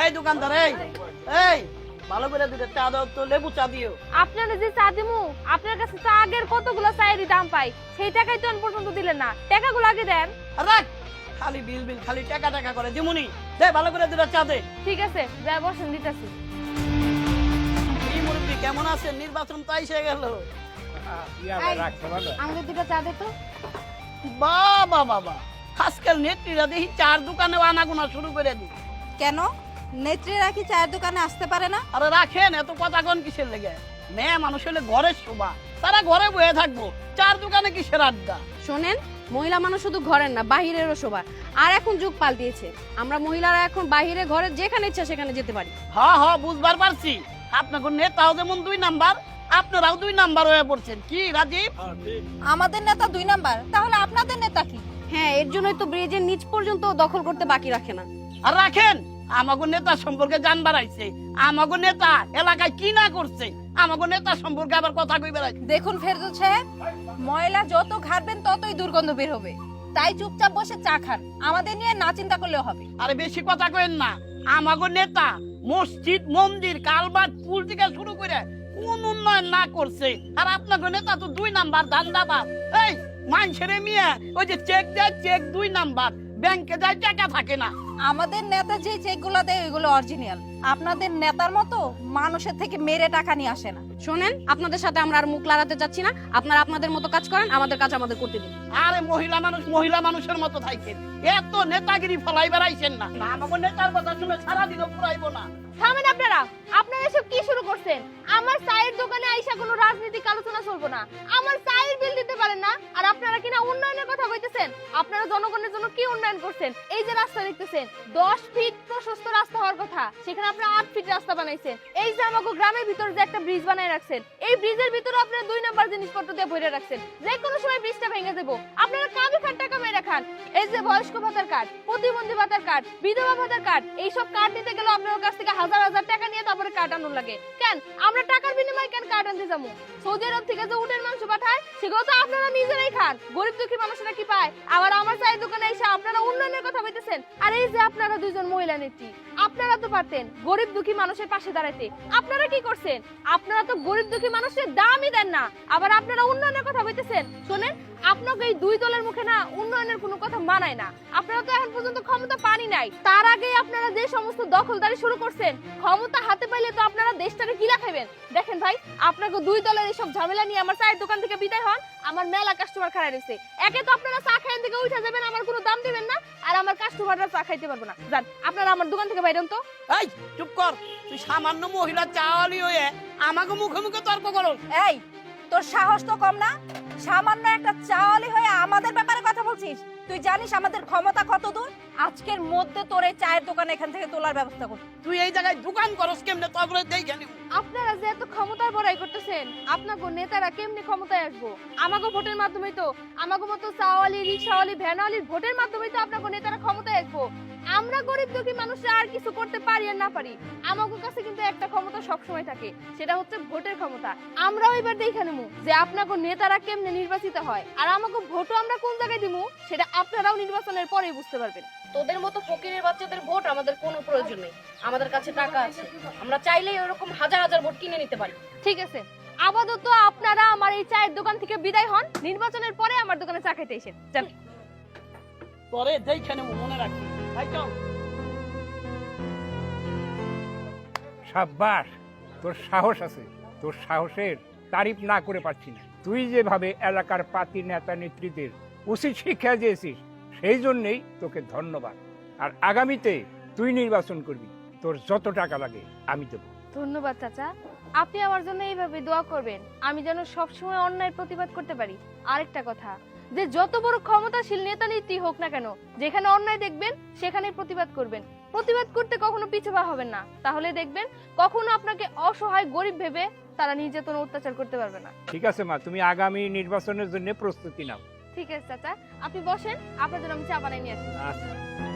এই দোকানদার এই এই ভালো করে দুটো চা দাও তো লেবু চা দিও। আপনারা যে চা দিমু আপনার কাছে তো আগের কতগুলো চায়েরই দাম পাই সেই টাকাই তো পর্যন্ত দিলেন না। টাকাগুলো আগে দেন। রাখ খালি বিল বিল খালি টাকা টাকা করে দিমুনি। দে ভালো করে দুটো চা দে। ঠিক আছে যা বসেন দিতেছি। এই মুরব্বী কেমন আছেন? নির্বাচন তো এসে গেল। আমাদের দুটো চা দে তো। বাবা বাবা আজকাল নেত্রীরা দেখি চার দোকানে আনাগোনা শুরু করে দি কেন? নেত্রীরা কি চায়ের দোকানে আসতে পারে না? আরে রাখেন এত কথা কোন কিসের লেগে? মেয়ে মানুষ হলে ঘরের শোভা। তারা ঘরে বয়ে থাকব। চার দোকানে কিসের আড্ডা? শোনেন মহিলা মানুষ শুধু ঘরের না বাহিরেরও শোভা। আর এখন যুগ পাল্টিয়েছে। আমরা মহিলারা এখন বাহিরে ঘরে যেখানে ইচ্ছা সেখানে যেতে পারি। হ হ বুঝবার পারছি। আপনাকে নেতাও যেমন দুই নাম্বার আপনারাও দুই নাম্বার হয়ে পড়ছেন। কি রাজীব? আমাদের নেতা দুই নাম্বার তাহলে আপনাদের নেতা কি? হ্যাঁ এর জন্যই তো ব্রিজের নিচ পর্যন্ত দখল করতে বাকি রাখে না। আর রাখেন আমাগো নেতা সম্পর্কে জান বাড়াইছে। আমাগো নেতা এলাকায় কি না করছে? আমাগো নেতা সম্পর্কে আবার কথা কই বেড়াইছে দেখুন ফেরদৌস সাহেব ময়লা যত ঘাটবেন ততই দুর্গন্ধ বের হবে। তাই চুপচাপ বসে চা খান। আমাদের নিয়ে না চিন্তা করলেও হবে। আরে বেশি কথা কইেন না। আমাগো নেতা মসজিদ মন্দির কালবাট পুল থেকে শুরু করে কোন উন্নয়ন না করছে। আর আপনাকে নেতা তো দুই নাম্বার ধান্দাবাদ। এই মানুষের মিয়া ওই যে চেক দেয় চেক দুই নাম্বার। ব্যাংকে যায় টাকা থাকে না। আমাদের নেতা যে চেকগুলো দেয় ওইগুলো অরিজিনাল আপনাদের নেতার মতো মানুষের থেকে মেরে টাকা নিয়ে আসে না। শোনেন আপনাদের সাথে আমরা আর মুখ লড়াতে চাচ্ছি না। আপনারা আপনাদের মতো কাজ করেন আমাদের কাজ আমাদের করতে দিন। আরে মহিলা মানুষ মহিলা মানুষের মতো থাকেন। এত নেতাগিরি ফলাই বেড়াইছেন না। না, আমাকে নেতার কথা শুনে সারাদিনও পুরাইবো না। থামেন আপনারা আপনারা এসব কি শুরু করছেন? আমার চায়ের দোকানে আইসা কোনো রাজনৈতিক আলোচনা চলবো না। আমার চায়ের পারেন না। আর আপনারা কিনা উন্নয়নের কথা বলতেছেন আপনারা জনগণের জন্য কি উন্নয়ন করছেন? এই যে রাস্তা দেখতেছেন, দশ ফিট প্রশস্ত রাস্তা হওয়ার কথা। সেখানে আপনারা আট ফিট রাস্তা বানাইছেন। এই যে আমাকে গ্রামের ভিতরে যে একটা ব্রিজ বানাই রাখছেন এই ব্রিজের ভিতরে আপনারা দুই নাম্বার জিনিসপত্র দিয়ে ভরে রাখছেন। যে কোনো সময় ব্রিজটা ভেঙে দেবো। আপনারা কাবি খান টাকা মেরে খান এই যে বয়স্ক ভাতার কার্ড প্রতিবন্ধী ভাতার কার্ড বিধবা ভাতার কার্ড এইসব কার্ড নিতে গেলে আপনার কাছ থেকে হাজার হাজার টাকা নিয়ে তারপরে কার্ড আনুন লাগে। কেন? আমরা টাকার বিনিময়ে কেন কার্ড আনতে যাব? সৌদি আরব থেকে যে উটের মাংস পাঠায়, সেগুলো তো আপনারা নিজেরাই খান। গরিব দুঃখী মানুষরা কি পায়? আবার আমার চায়ের দোকানে এসে আপনারা উন্নয়নের কথা বলতেছেন। আর এই যে আপনারা দুইজন মহিলা নেত্রী, আপনারা তো পারতেন গরিব দুঃখী মানুষের পাশে দাঁড়াতে আপনারা কি করছেন? আপনারা তো গরিব দুঃখী মানুষের দামই দেন না। আবার আপনারা উন্নয়নের কথা বলতেছেন শোনেন, আপনাকে এই দুই দলের মুখে না উন্নয়নের কোনো কথা মানায় না। আপনারা তো এখন পর্যন্ত ক্ষমতা পানি নাই। তার আগে আপনারা যে সমস্ত দখলদারি শুরু করছেন, ক্ষমতা হাতে পাইলে তো আপনারা দেশটাকে কিলা খাবেন দেখেন ভাই, আপনাকে দুই দলের এইসব ঝামেলা নিয়ে আমার চায়ের দোকান থেকে বিদায় হন। আমার মেলা কাস্টমার খারাপ রয়েছে একে তো আপনারা চা খাইন থেকে উঠে যাবেন, আমার কোনো দাম দিবেন না। আর আমার কাস্টমাররা চা খাইতে পারব না। যান আপনারা আমার দোকান থেকে বাইরেন তো। এই চুপ কর। তুই সামান্য মহিলা চাওয়ালি হয়ে আমাকে মুখে মুখে তর্ক করো এই তোর সাহস তো কম না। সামান্য একটা চাওয়ালি হয়ে আমাদের ব্যাপারে বলছিস? তুই জানিস আমাদের ক্ষমতা কত দূর? আজকের মধ্যে তোর এই চায়ের দোকান এখান থেকে তোলার ব্যবস্থা কর। তুই এই জায়গায় দোকান করস কেমনে? তারপরে দেই গেলি। আপনারা যে এত ক্ষমতার বড়াই করতেছেন আপনাকে নেতারা কেমনে ক্ষমতায় আসব? আমাকে ভোটের মাধ্যমে তো আমাকে মতো চাওয়ালি রিক্সাওয়ালি ভ্যানওয়ালির ভোটের মাধ্যমে তো আপনাকে নেতারা গরিব দুঃখী মানুষরা আর কিছু করতে পারি আর না পারি আমাকে কাছে কিন্তু একটা ক্ষমতা সবসময় থাকে সেটা হচ্ছে ভোটের ক্ষমতা। আমরাও এবার দেখে নেব যে আপনাকে নেতারা কেমনে নির্বাচিত হয় আর আমাকে ভোটও আমরা কোন জায়গায় দিব সেটা আপনারাও নির্বাচনের পরেই বুঝতে পারবেন। তোদের মতো ফকিরের বাচ্চাদের ভোট আমাদের কোনো প্রয়োজন নেই আমাদের কাছে টাকা আছে আমরা চাইলেই ওরকম হাজার হাজার ভোট কিনে নিতে পারি। ঠিক আছে আপাতত আপনারা আমার এই চায়ের দোকান থেকে বিদায় হন নির্বাচনের পরে আমার দোকানে চা খেতে এসেন। যান। পরে দেখে নেব মনে রাখি ভাই সাব্বাস, তোর সাহস আছে, তোর সাহসের তারিফ না করে পারছি না। তুই যেভাবে এলাকার পাতি নেতা নেত্রীদের উচিত শিক্ষা দিয়েছিস, সেই জন্যেই তোকে ধন্যবাদ। আর আগামীতে তুই নির্বাচন করবি, তোর যত টাকা লাগে আমি দেবো। ধন্যবাদ চাচা, আপনি আমার জন্য এইভাবে দোয়া করবেন, আমি যেন সবসময় অন্যায়ের প্রতিবাদ করতে পারি। আরেকটা কথা, যে যত বড় ক্ষমতাশীল নেতা নেত্রী হোক না কেন, যেখানে অন্যায় দেখবেন সেখানে প্রতিবাদ করবেন। প্রতিবাদ করতে কখনো পিছুপা হবেন না। তাহলে দেখবেন কখনো আপনাকে অসহায় গরিব ভেবে তারা নির্যাতন অত্যাচার করতে পারবে না। ঠিক আছে মা। তুমি আগামী নির্বাচনের জন্য প্রস্তুতি নাও। ঠিক আছে চাচা। আপনি বসেন আপনার জন্য আমি চা বানাই নিয়ে আসি। আচ্ছা।